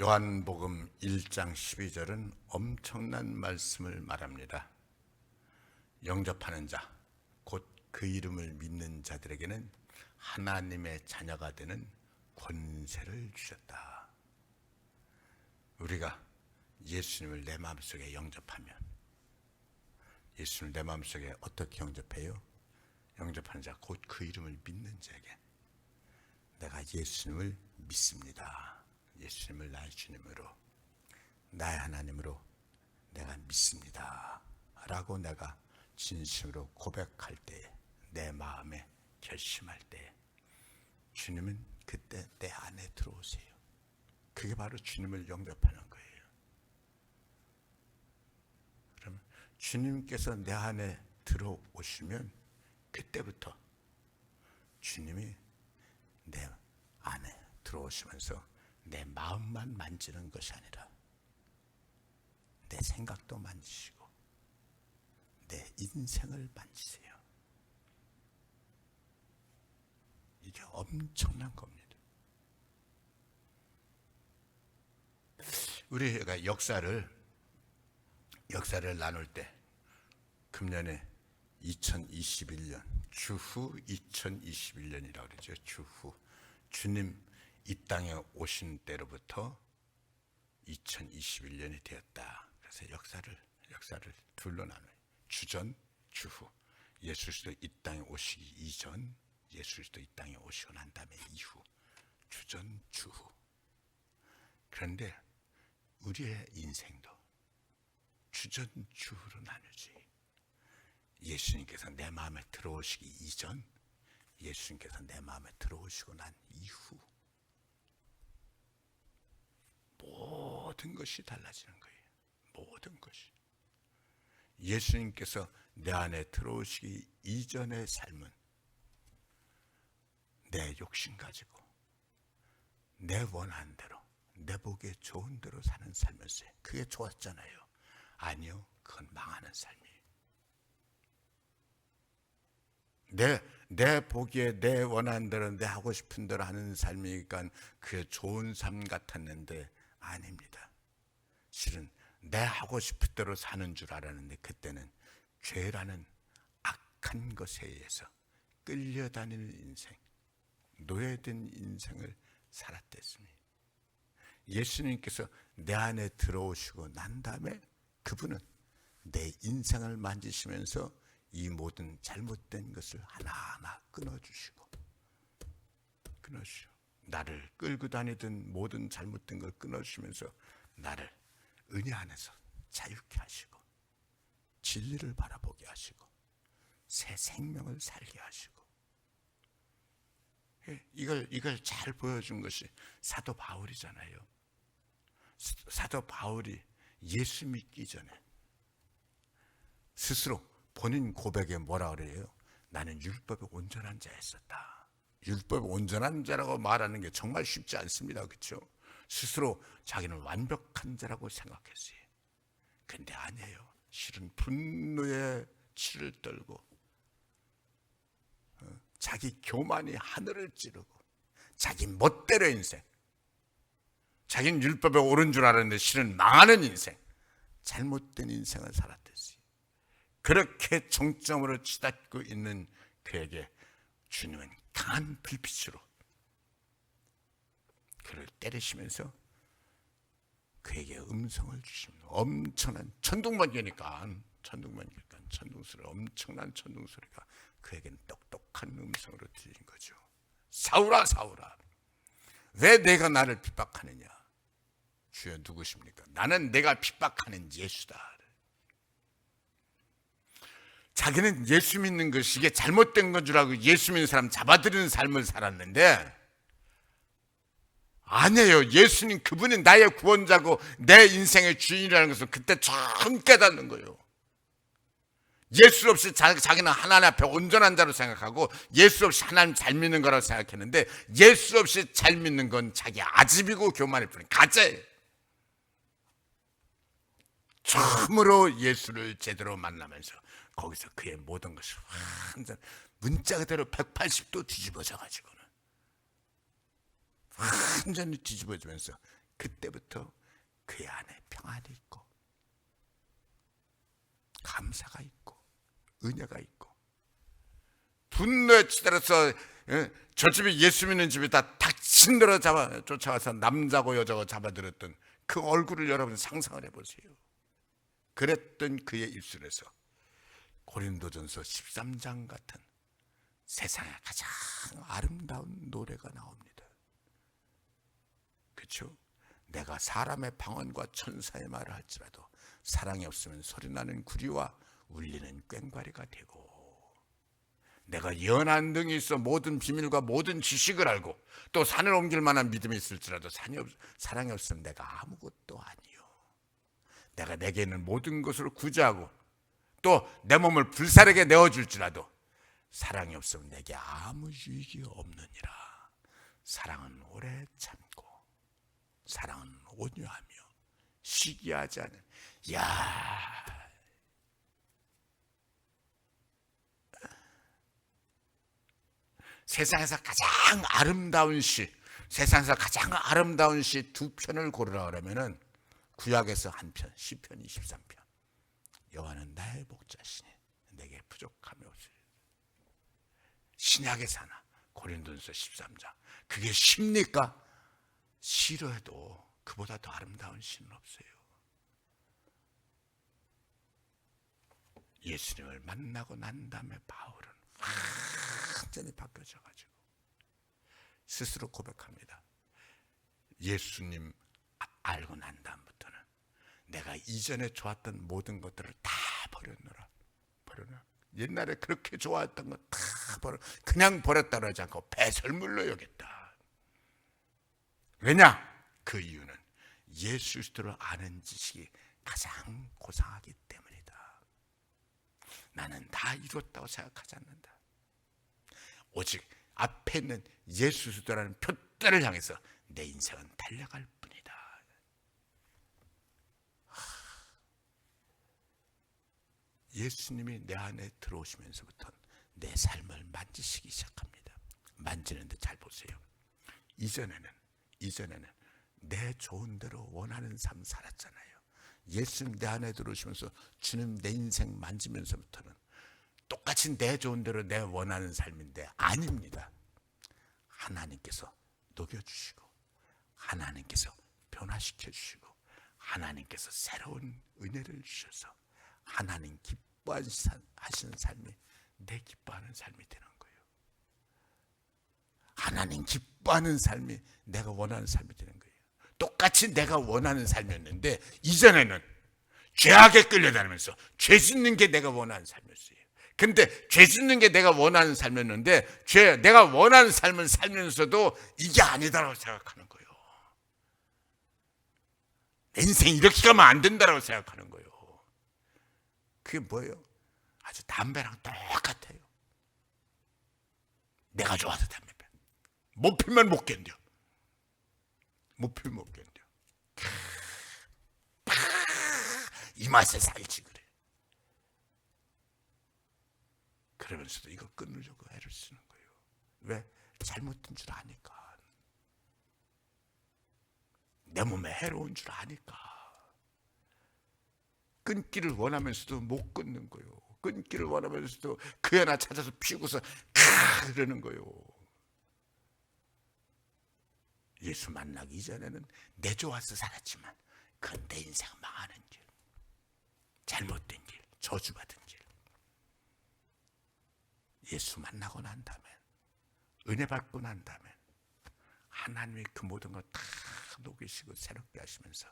요한복음 1장 12절은 엄청난 말씀을 말합니다. 영접하는 자, 곧 그 이름을 믿는 자들에게는 하나님의 자녀가 되는 권세를 주셨다. 우리가 예수님을 내 마음속에 영접하면 예수님을 내 마음속에 어떻게 영접해요? 영접하는 자, 곧 그 이름을 믿는 자에게 내가 예수님을 믿습니다. 예수님을 나의 주님으로 나의 하나님으로 내가 믿습니다. 라고 내가 진심으로 고백할 때 내 마음에 결심할 때 주님은 그때 내 안에 들어오세요. 그게 바로 주님을 영접하는 거예요. 그러면 주님께서 내 안에 들어오시면 그때부터 주님이 내 안에 들어오시면서 내 마음만 만지는 것이 아니라 내 생각도 만지시고 내 인생을 만지세요. 이게 엄청난 겁니다. 우리가 역사를 역사를 나눌 때 금년에 2021년 주후 2021년이라고 그러죠. 주후 주님 이 땅에 오신 때로부터 2021년이 되었다. 그래서 역사를 역사를 둘로 나눠요. 주전, 주후. 예수 그리스도 이 땅에 오시기 이전, 예수 그리스도 이 땅에 오시고 난 다음에 이후. 주전, 주후. 그런데 우리의 인생도 주전, 주후로 나누지. 예수님께서 내 마음에 들어오시기 이전, 예수님께서 내 마음에 들어오시고 난 이후 모든 것이 달라지는 거예요. 모든 것이. 예수님께서 내 안에 들어오시기 이전의 삶은 내 욕심 가지고 내 원한 대로 내 보기에 좋은 대로 사는 삶이었어요. 그게 좋았잖아요. 아니요. 그건 망하는 삶이에요. 내, 내 보기에 내 원하는 대로 내 하고 싶은 대로 하는 삶이니까 그게 좋은 삶 같았는데 아닙니다. 실은 내 하고 싶은 대로 사는 줄 알았는데 그때는 죄라는 악한 것에 의해서 끌려다니는 인생, 노예된 인생을 살았댔습니다. 예수님께서 내 안에 들어오시고 난 다음에 그분은 내 인생을 만지시면서 이 모든 잘못된 것을 하나하나 끊어주시고 끊어주시고 나를 끌고 다니던 모든 잘못된 걸 끊어주시면서 나를 은혜 안에서 자유케 하시고 진리를 바라보게 하시고 새 생명을 살게 하시고 예, 이걸 이걸 잘 보여준 것이 사도 바울이잖아요. 사도 바울이 예수 믿기 전에 스스로 본인 고백에 뭐라 그래요? 나는 율법에 온전한 자였었다. 율법에 온전한 자라고 말하는 게 정말 쉽지 않습니다. 그렇죠? 스스로 자기는 완벽한 자라고 생각했어요. 근데 아니에요. 실은 분노의 치를 떨고 어, 자기 교만이 하늘을 찌르고 자기 멋대로 인생 자기는 율법에 옳은 줄 알았는데 실은 망하는 인생 잘못된 인생을 살았댔어요. 그렇게 정점으로 치닫고 있는 그에게 주님은 강한 불빛으로 그를 때리시면서 그에게 음성을 주십니다. 엄청난 천둥번개니까 천둥번개니까 천둥소리 엄청난 천둥소리가 그에게는 똑똑한 음성으로 들린 거죠. 사울아 사울아 왜 내가 나를 핍박하느냐 주여 누구십니까? 나는 내가 핍박하는 예수다. 자기는 예수 믿는 것이 이게 잘못된 건 줄 알고 예수 믿는 사람 잡아들이는 삶을 살았는데 아니에요. 예수님 그분이 나의 구원자고 내 인생의 주인이라는 것을 그때 처음 깨닫는 거예요. 예수 없이 자 기는 하나님 앞에 온전한 자로 생각하고 예수 없이 하나님 잘 믿는 거라고 생각했는데 예수 없이 잘 믿는 건 자기 아집이고 교만일 뿐이 가짜예요. 처음으로 예수를 제대로 만나면서 거기서 그의 모든 것이 완전 문자 그대로 180도 뒤집어져 가지고는 완전히 뒤집어지면서 그때부터 그의 안에 평안이 있고 감사가 있고 은혜가 있고 분노에 치달아서 예, 저 집이 예수 믿는 집이 다 닥친 대로 잡아 쫓아가서 남자고 여자고 잡아들였던 그 얼굴을 여러분 상상을 해보세요. 그랬던 그의 입술에서 고린도전서 13장 같은 세상에 가장 아름다운 노래가 나옵니다. 그렇죠? 내가 사람의 방언과 천사의 말을 할지라도 사랑이 없으면 소리나는 구리와 울리는 꽹과리가 되고 내가 연한 등이 있어 모든 비밀과 모든 지식을 알고 또 산을 옮길 만한 믿음이 있을지라도 산이 없, 사랑이 없으면 내가 아무것도 아니요 내가 내게 있는 모든 것으로 구제하고 또 내 몸을 불살에게 내어줄지라도 사랑이 없으면 내게 아무 유익이 없느니라 사랑은 오래 참고 사랑은 온유하며 시기하지 않은 야 세상에서 가장 아름다운 시 세상에서 가장 아름다운 시 두 편을 고르라 그러면은 구약에서 한 편, 시편 23편. 여호와는 나의 목자시니 내게 부족함이 없으리. 신약에서 하나 고린도전서 13장. 그게 쉽니까? 싫어해도 그보다 더 아름다운 시는 없어요. 예수님을 만나고 난 다음에 바울은 완전히 바뀌어져 가지고 스스로 고백합니다. 예수님 아- 알고 난 다음부터는 내가 이전에 좋았던 모든 것들을 다 버렸노라. 버려놔. 옛날에 그렇게 좋아했던 거 다 버려. 그냥 버렸다 그러지 않고 배설물로 여겼다. 왜냐? 그 이유는 예수 그리스도를 아는 지식이 가장 고상하기 때문이다. 나는 다 이뤘다고 생각하지 않는다. 오직 앞에 있는 예수 그리스도라는 표대를 향해서 내 인생은 달려갈 뿐이다. 하, 예수님이 내 안에 들어오시면서부터 내 삶을 만지시기 시작합니다. 만지는데 잘 보세요. 이전에는 이전에는 내 좋은 대로 원하는 삶 살았잖아요. 예수님 내 안에 들어오시면서 주님 내 인생 만지면서부터는 똑같이 내 좋은 대로 내 원하는 삶인데 아닙니다. 하나님께서 녹여주시고 하나님께서 변화시켜 주시고 하나님께서 새로운 은혜를 주셔서 하나님 기뻐 하시는 삶이 내 기뻐하는 삶이 되는 거예요. 하나님 기뻐하는 삶이 내가 원하는 삶이 되는 거예요. 똑같이 내가 원하는 삶이었는데 이전에는 죄악에 끌려다니면서 죄 짓는 게 내가 원하는 삶이었어요. 근데 죄 짓는 게 내가 원하는 삶이었는데 죄 내가 원하는 삶을 살면서도 이게 아니다라고 생각하는 거예요. 내 인생 이렇게 가면 안 된다라고 생각하는 거예요. 그게 뭐예요? 아주 담배랑 똑같아요. 내가 좋아서 담배 펴. 못 피면 못 견뎌. 못 피면 못 견뎌. 이 맛에 살지 그래. 그러면서도 이거 끊으려고 애를 쓰는 거예요. 왜? 잘못된 줄 아니까. 내 몸에 해로운 줄 아니까. 끊기를 원하면서도 못 끊는 거예요. 끊기를 원하면서도 그 하나 찾아서 피우고서 카 그러는 거예요. 예수 만나기 이전에는 내 좋아서 살았지만 그건 내 인생 망하는 길, 잘못된 길, 저주받은 길. 예수 만나고 난 다음에 은혜 받고 난 다음에 하나님이 그 모든 걸 다 녹이시고 새롭게 하시면서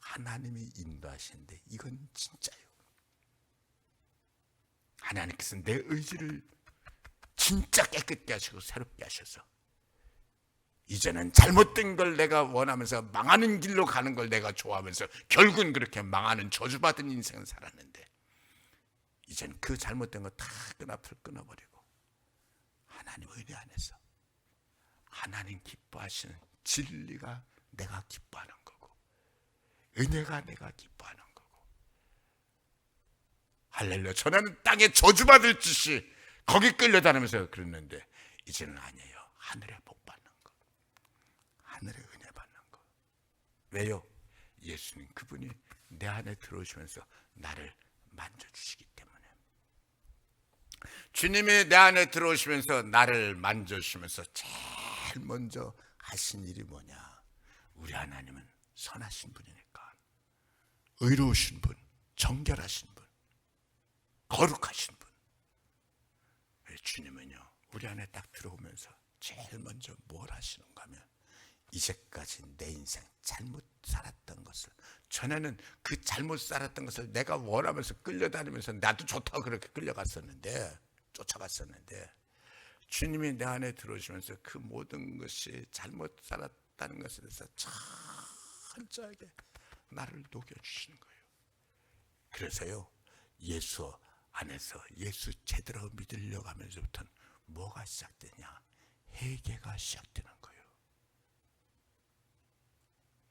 하나님이 인도하시는데 이건 진짜요. 하나님께서 내 의지를 진짜 깨끗게 하시고 새롭게 하셔서 이제는 잘못된 걸 내가 원하면서 망하는 길로 가는 걸 내가 좋아하면서 결국은 그렇게 망하는 저주받은 인생을 살았는데 이젠 그 잘못된 거 다 끈앞을 끊어버리고 하나님 은혜 안에서 하나님 기뻐하시는 진리가 내가 기뻐하는 은혜가 내가 기뻐하는 거고. 할렐루야. 저는 땅에 저주받을 짓이 거기 끌려다니면서 그랬는데 이제는 아니에요. 하늘에 복 받는 거. 하늘에 은혜 받는 거. 왜요? 예수님 그분이 내 안에 들어오시면서 나를 만져주시기 때문에. 주님이 내 안에 들어오시면서 나를 만져주시면서 제일 먼저 하신 일이 뭐냐? 우리 하나님은 선하신 분이니까 의로우신 분 정결하신 분 거룩하신 분. 왜 주님은요 우리 안에 딱 들어오면서 제일 먼저 뭘 하시는가 하면 이제까지 내 인생 잘못 살았던 것을 전에는 그 잘못 살았던 것을 내가 원하면서 끌려다니면서 나도 좋다고 그렇게 끌려갔었는데 쫓아갔었는데 주님이 내 안에 들어오시면서 그 모든 것이 잘못 살았다는 것에 대해서 철저하게 나를 녹여주시는 거예요. 그래서요 예수 안에서 예수 제대로 믿으려고 하면서부터는 뭐가 시작되냐 회개가 시작되는 거예요.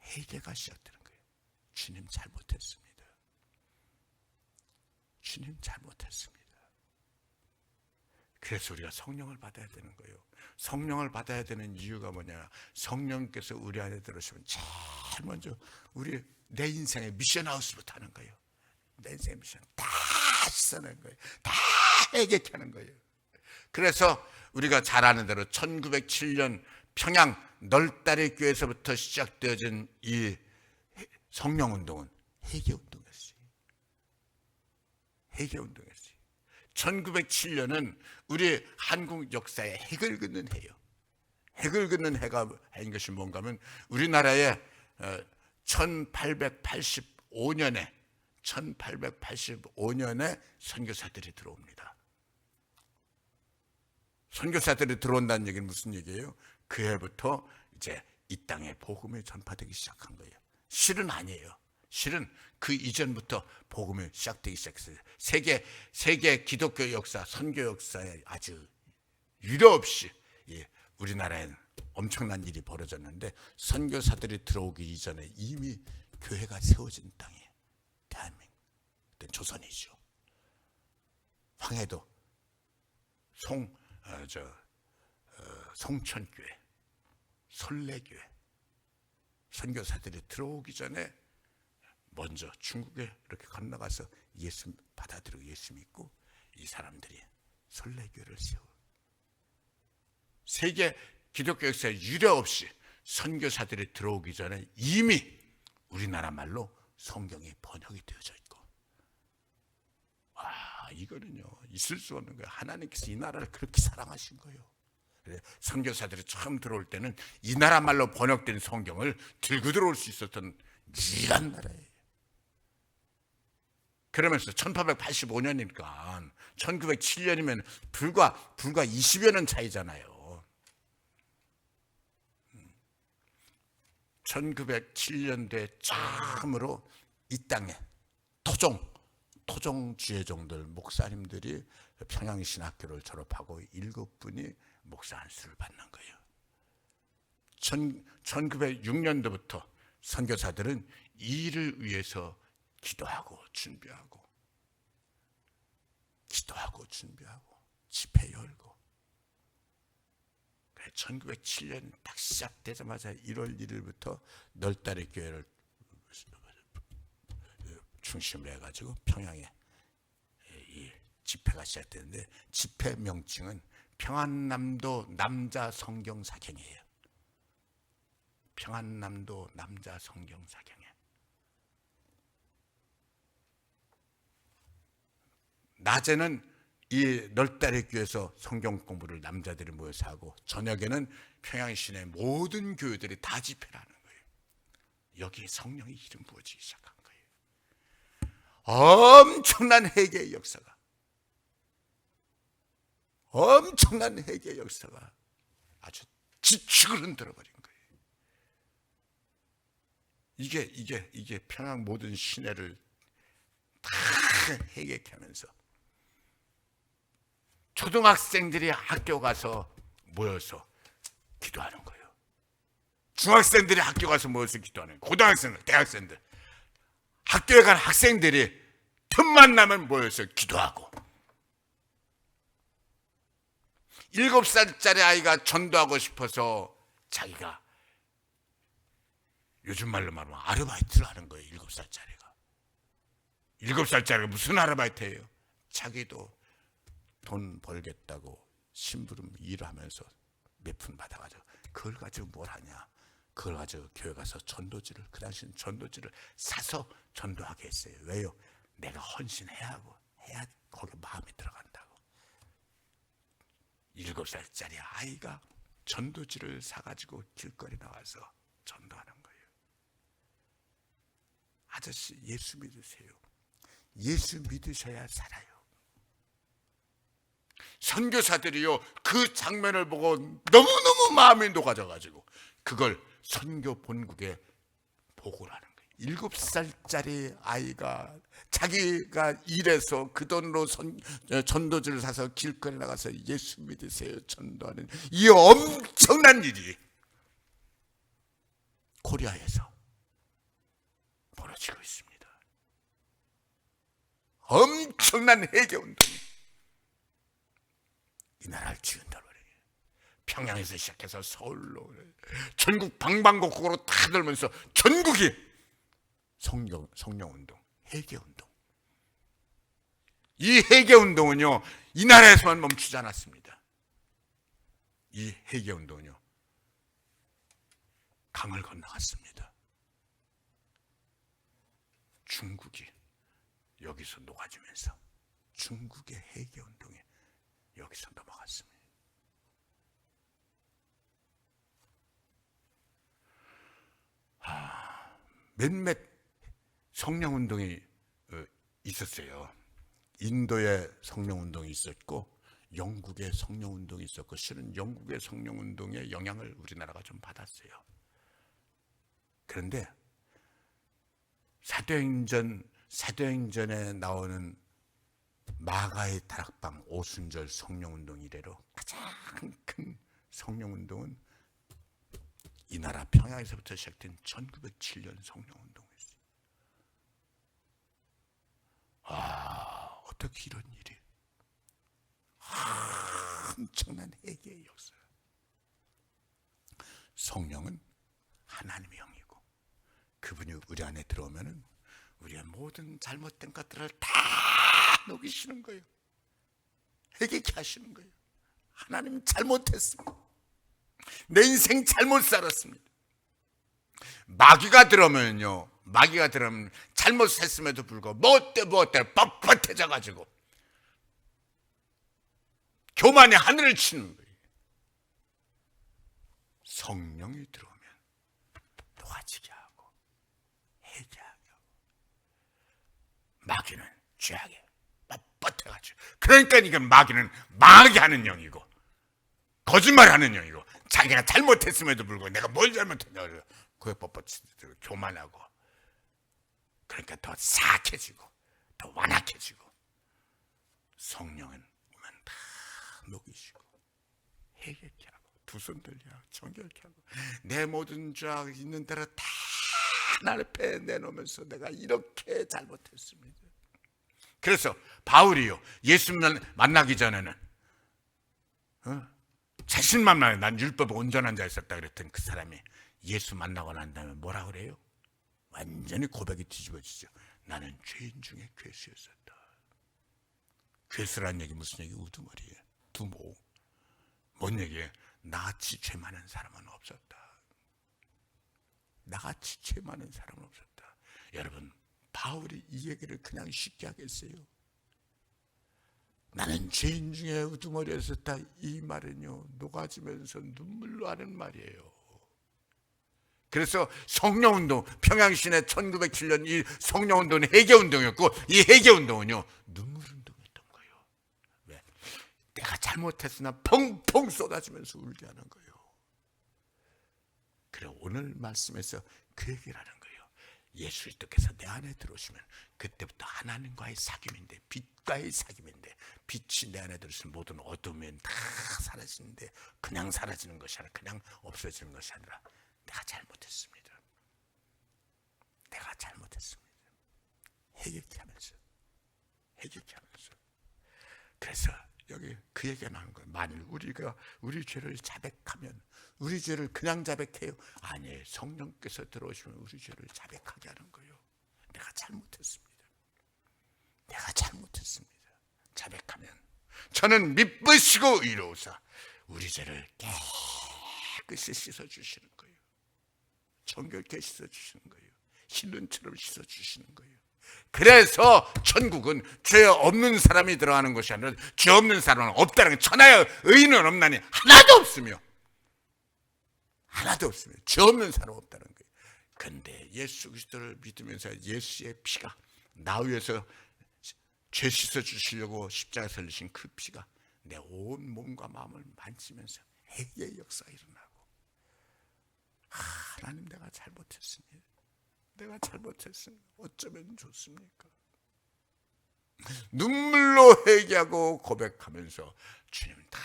회개가 시작되는 거예요. 주님 잘못했습니다. 주님 잘못했습니다. 그래서 우리가 성령을 받아야 되는 거예요. 성령을 받아야 되는 이유가 뭐냐? 성령께서 우리 안에 들어오시면 제일 먼저 우리 내 인생의 미션 하우스부터 하는 거예요. 내 인생의 미션 다 씻어낸 거예요. 다 해결케 하는 거예요. 그래서 우리가 잘 아는 대로 1907년 평양 널다리 교회에서부터 시작되어진 이 성령 운동은 회개 운동이었어요. 회개 운동이었어요. 1907년은 우리 한국 역사의 핵을 긋는 해요. 핵을 긋는 해가 해인 것이 뭔가 하면 우리나라에 1885년에 1885년에 선교사들이 들어옵니다. 선교사들이 들어온다는 얘기는 무슨 얘기예요? 그 해부터 이제 이 땅에 복음이 전파되기 시작한 거예요. 실은 아니에요. 실은 그 이전부터 복음이 시작되기 시작했어요. 세계 세계 기독교 역사, 선교 역사에 아주 유례 없이 예, 우리나라에는 엄청난 일이 벌어졌는데 선교사들이 들어오기 이전에 이미 교회가 세워진 땅이에요. 대한민국, 조선이죠. 황해도 송 어, 저 어, 송천교회, 솔레교회 선교사들이 들어오기 전에 먼저 중국에 이렇게 건너가서 예수 받아들이고 예수 믿고 이 사람들이 솔레교회를 세워 세계 기독교 역사에 유례 없이 선교사들이 들어오기 전에 이미 우리나라 말로 성경이 번역이 되어져 있고. 와 이거는요 있을 수 없는 거예요. 하나님께서 이 나라를 그렇게 사랑하신 거예요. 선교사들이 처음 들어올 때는 이 나라 말로 번역된 성경을 들고 들어올 수 있었던 미란 나라예요. 그러면서 1885년이니까 1907년이면 불과 불과 20여 년 차이잖아요. 1907년도에 처음으로 이 땅에 토종 토종 주회종들 목사님들이 평양신학교를 졸업하고 일곱 분이 목사 안수를 받는 거예요. 1906년도부터 선교사들은 이 일을 위해서 기도하고 준비하고 기도하고 준비하고 집회 열고 1907년 딱 시작되자마자 1월 1일부터 널다리 교회를 중심으로 해가지고 평양에 이 집회가 시작되는데 집회 명칭은 평안남도 남자 성경 사경이에요. 평안남도 남자 성경 사경에 낮에는 이 널다리 교회에서 성경 공부를 남자들이 모여서 하고 저녁에는 평양 시내 모든 교회들이 다 집회를 하는 거예요. 여기에 성령의 이름 부어지기 시작한 거예요. 엄청난 회개의 역사가 엄청난 회개의 역사가 아주 지축을 흔들어 버린 거예요. 이게 이게 이게 평양 모든 시내를 다 회개케 하면서 초등학생들이 학교 가서 모여서 기도하는 거예요. 중학생들이 학교 가서 모여서 기도하는 거예요. 고등학생들, 대학생들. 학교에 간 학생들이 틈만 나면 모여서 기도하고. 일곱 살짜리 아이가 전도하고 싶어서 자기가 요즘 말로 말하면 아르바이트를 하는 거예요. 일곱 살짜리가. 일곱 살짜리가 무슨 아르바이트예요? 자기도 돈 벌겠다고 심부름 일하면서 몇 푼 받아가지고 그걸 가지고 뭘 하냐? 그걸 가지고 교회 가서 전도지를 그 당시 전도지를 사서 전도하게 했어요. 왜요? 내가 헌신해야 하고 해야 거기 마음이 들어간다고. 일곱 살짜리 아이가 전도지를 사가지고 길거리 나와서 전도하는 거예요. 아저씨 예수 믿으세요. 예수 믿으셔야 살아요. 선교사들이요 그 장면을 보고 너무너무 마음이 녹아져가지고 그걸 선교 본국에 보고를 하는 거예요. 일곱 살짜리 아이가 자기가 일해서 그 돈으로 선, 어, 전도지를 사서 길거리 나가서 예수 믿으세요 전도하는 이 엄청난 일이 코리아에서 벌어지고 있습니다. 엄청난 해계 운동이 이 나라를 지은다 말이에요. 평양에서 시작해서 서울로 전국 방방곡곡으로 다 돌면서 전국이 성령 성령 운동, 해계 운동. 이 해계 운동은요 이 나라에서만 멈추지 않았습니다. 이 해계 운동은요 강을 건너갔습니다. 중국이 여기서 녹아지면서 중국의 해계 운동에 여기서 넘어갔습니다. 아, 몇몇 성령 운동이 어, 있었어요. 인도의 성령 운동이 있었고 영국의 성령 운동이 있었고 실은 영국의 성령 운동의 영향을 우리나라가 좀 받았어요. 그런데 사도행전 사도행전에 나오는 마가의 다락방 오순절 성령운동 이래로 가장 큰 성령운동은 이 나라 평양에서부터 시작된 1907년 성령운동이었어요. 아 어떻게 이런 일이 엄청난 회개의 역사. 성령은 하나님의 영이고 그분이 우리 안에 들어오면은 우리의 모든 잘못된 것들을 다 녹이시는 거예요. 회개케 하시는 거예요. 하나님 잘못했습니다. 내 인생 잘못 살았습니다. 마귀가 들어오면요. 마귀가 들어오면 잘못했음에도 불구하고 뭐 어때 뻣뻣해져 가지고 교만의 하늘을 치는 거예요. 성령이 들어오면 놓아지게 하고 해제하게 하고 마귀는 죄하게 뻣뻣해가지고 그러니까 이게 마귀는 망하게 하는 영이고 거짓말하는 영이고 자기가 잘못했음에도 불구하고 내가 뭘 잘못했냐 그래 그게 뻣뻣해지고 교만하고 그러니까 더 사악해지고 더 완악해지고 성령은 오면 다 녹이시고 해결케 하고 두 손 들려 정결케 하고 내 모든 죄악 있는 대로 다 하나님 앞에 내놓으면서 내가 이렇게 잘못했습니다. 그래서 바울이요 예수님을 만나기 전에는 어? 자신만 만나 난 율법 온전한 자였었다 그랬던 그 사람이 예수 만나고 난 다음에 뭐라 그래요? 완전히 고백이 뒤집어지죠. 나는 죄인 중에 괴수였었다. 괴수란 얘기 무슨 얘기 우두머리에 두모 뭔 얘기예요? 나같이 죄 많은 사람은 없었다. 나같이 죄 많은 사람은 없었다. 여러분 바울이 이 얘기를 그냥 쉽게 하겠어요? 나는 죄인 중에 우두머리였었다. 이 말은요 녹아지면서 눈물로 하는 말이에요. 그래서 성령운동, 평양시내 1907년 이 성령운동은 해계운동이었고 이 해계운동은요 눈물운동이었던 거예요. 왜? 내가 잘못했으나 펑펑 쏟아지면서 울게 하는 거예요. 그래 오늘 말씀에서 그 얘기를 하는 거예요. 예수 그리스도께서 내 안에 들어오시면 그때부터 하나님과의 사귐인데 빛과의 사귐인데 빛이 내 안에 들어오시면 모든 어둠은 다 사라지는데 그냥 사라지는 것이 아니라 그냥 없어지는 것이 아니라 내가 잘못했습니다. 내가 잘못했습니다. 해결케 하면서 해결케 하면서 그래서 여기 그그 얘기가 나는 거예요. 만일 우리가 우리 죄를 자백하면 우리 죄를 그냥 자백해요? 아니에요. 성령께서 들어오시면 우리 죄를 자백하게 하는 거예요. 내가 잘못했습니다. 내가 잘못했습니다. 자백하면 저는 미쁘시고 의로우사 우리 죄를 깨끗이 씻어 주시는 거예요. 정결케 씻어 주시는 거예요. 흰눈처럼 씻어 주시는 거예요. 그래서 천국은 죄 없는 사람이 들어가는 것이 아니라 죄 없는 사람은 없다는 게 천하에 의인은 없나니 하나도 없으며 하나도 없으며 죄 없는 사람 없다는 거예요. 근데 예수 그리스도를 믿으면서 예수의 피가 나 위해서 죄 씻어 주시려고 십자가에 설리신 그 피가 내 온 몸과 마음을 만지면서 해의 역사가 일어나고 아, 하나님 내가 잘못했습니다. 내가 잘못했습니다. 어쩌면 좋습니까? 눈물로 회개하고 고백하면서 주님 다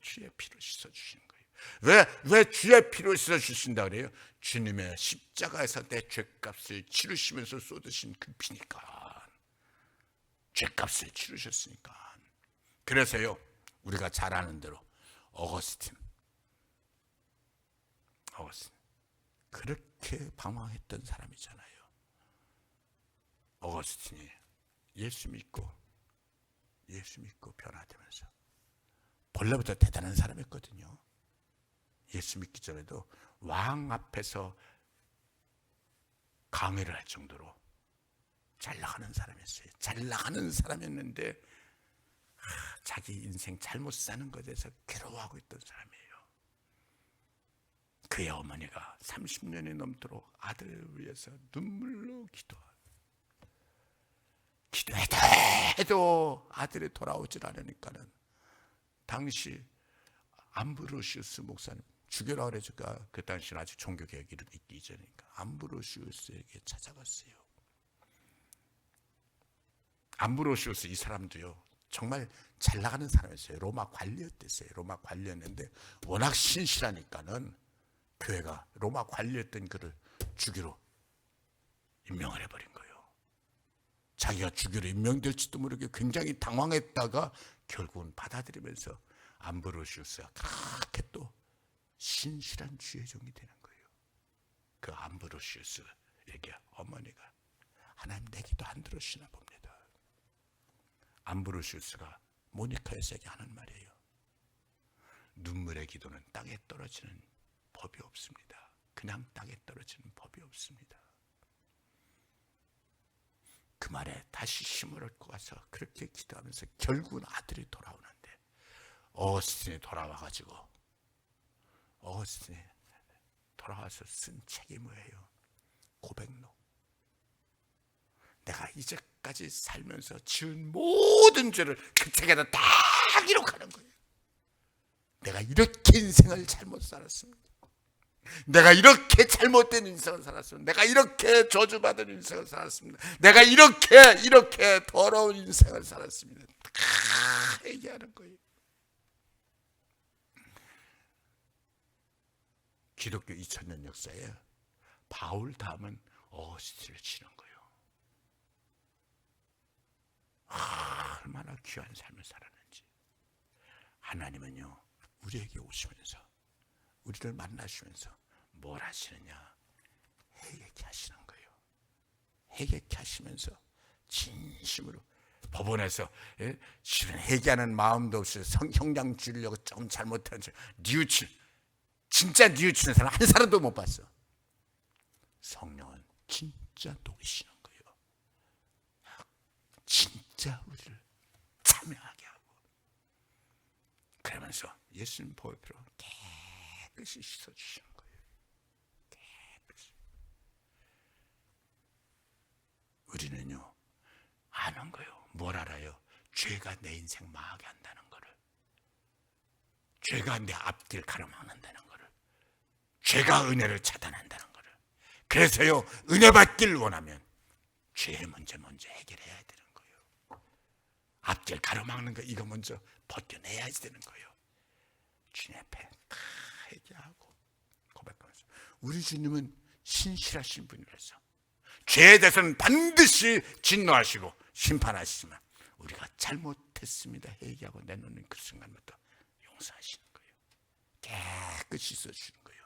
주의 피로 씻어 주시는 거예요. 왜, 왜 주의 피로 씻어 주신다 그래요? 주님의 십자가에서 내 죄값을 치르시면서 쏟으신 그 피니까. 죄값을 치르셨으니까. 그래서요, 우리가 잘 아는 대로 어거스틴. 어거스틴. 그렇게 방황했던 사람이잖아요. 어거스틴이 예수 믿고 예수 믿고 변화되면서 본래부터 대단한 사람이었거든요. 예수 믿기 전에도 왕 앞에서 강의를 할 정도로 잘 나가는 사람이었어요. 잘 나가는 사람이었는데 하, 자기 인생 잘못 사는 것에 대해서 괴로워하고 있던 사람이에요. 그의 어머니가 30년이 넘도록 아들을 위해서 눈물로 기도하고 기도해도 해도 아들이 돌아오질 않으니까는 당시 암브로시우스 목사님 죽여라 그래니까 그 당시는 아직 종교개혁이 있기 전이니까 암브로시우스에게 찾아갔어요. 암브로시우스 이 사람도요 정말 잘 나가는 사람이었어요. 로마 관리였댔어요. 로마 관리였는데 워낙 신실하니까는 교회가 로마 관리였던 그를 주기로 임명을 해버린 거예요. 자기가 주기로 임명될지도 모르게 굉장히 당황했다가 결국은 받아들이면서 암브로시우스가 그렇게 또 신실한 주의 종이 되는 거예요. 그 암브로시우스에게 어머니가 하나님 내 기도 안 들으시나 봅니다. 암브로시우스가 모니카에게 하는 말이에요. 눈물의 기도는 땅에 떨어지는 법이 없습니다. 그냥 땅에 떨어지는 법이 없습니다. 그 말에 다시 힘을 얻고 가서 그렇게 기도하면서 결국은 아들이 돌아오는데 어스틴이 돌아와가지고 어스틴이 돌아와서 쓴 책이 뭐예요? 고백록. 내가 이제까지 살면서 지은 모든 죄를 그 책에다 다 기록하는 거예요. 내가 이렇게 인생을 잘못 살았습니다. 내가 이렇게 잘못된 인생을 살았습니다. 내가 이렇게 저주받은 인생을 살았습니다. 내가 이렇게 이렇게 더러운 인생을 살았습니다. 다 얘기하는 거예요. 기독교 2000년 역사에 바울 다음은 어스티를 치는 거예요. 아, 얼마나 귀한 삶을 살았는지. 하나님은요, 우리에게 오시면서 우리를 만나시면서 뭘 하시느냐? 해결케 하시는 거예요. 해결케 하시면서 진심으로 법원에서 예? 실은 회개하는 마음도 없이 성형량 주려고 조금 잘못한 줄 뉘우칠 진짜 뉘우치는 사람 한 사람도 못 봤어. 성령은 진짜 녹이시는 거예요. 진짜 우리를 참여하게 하고 그러면서 예수님 보혈로 깨끗이 씻어주시는 거예요. 깨끗이. 우리는요 아는 거예요. 뭘 알아요? 죄가 내 인생 망하게 한다는 거를. 죄가 내 앞길 가로막는다는 거를. 죄가 은혜를 차단한다는 거를. 그래서요 은혜 받길 원하면 죄의 문제 먼저 해결해야 되는 거예요. 앞길 가로막는 거 이거 먼저 벗겨내야 되는 거예요. 주님 앞에 다 얘기하고 고백하면서 우리 주님은 신실하신 분이라서 죄에 대해서는 반드시 진노하시고 심판하시지만 우리가 잘못 잘못했습니다. 얘기하고 내놓는 그 순간부터 용서하시는 거예요. 깨끗이 써주시는 거예요.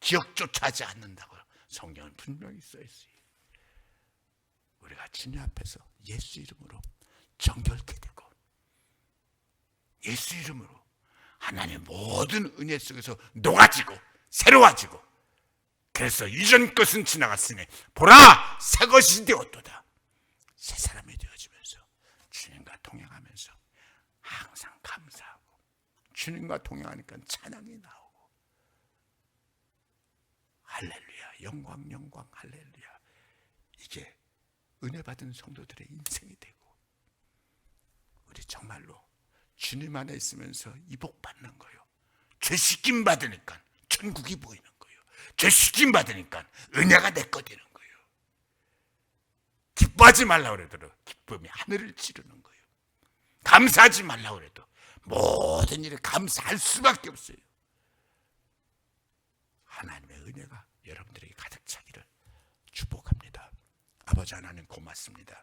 기억조차 하지 않는다고 성경은 분명히 써 있어요. 우리가 주님 앞에서 예수 이름으로 정결케 되고 예수 이름으로 하나님의 모든 은혜 속에서 녹아지고 새로워지고 그래서 이전 것은 지나갔으니 보라 새 것이 되었도다. 새 사람이 되어지면서 주님과 동행하면서 항상 감사하고 주님과 동행하니까 찬양이 나오고. 할렐루야 영광 영광 할렐루야. 이게 은혜 받은 성도들의 인생이 되고 우리 정말로 주님 안에 있으면서 이복 받는 거예요. 죄 씻김 받으니까 천국이 보이는 거예요. 죄 씻김 받으니까 은혜가 내거 되는 거예요. 기뻐하지 말라 그래도 기쁨이 하늘을 찌르는 거예요. 감사하지 말라 그래도 모든 일에 감사할 수밖에 없어요. 하나님의 은혜가 여러분들에게 가득 차기를 축복합니다. 아버지 하나님 고맙습니다.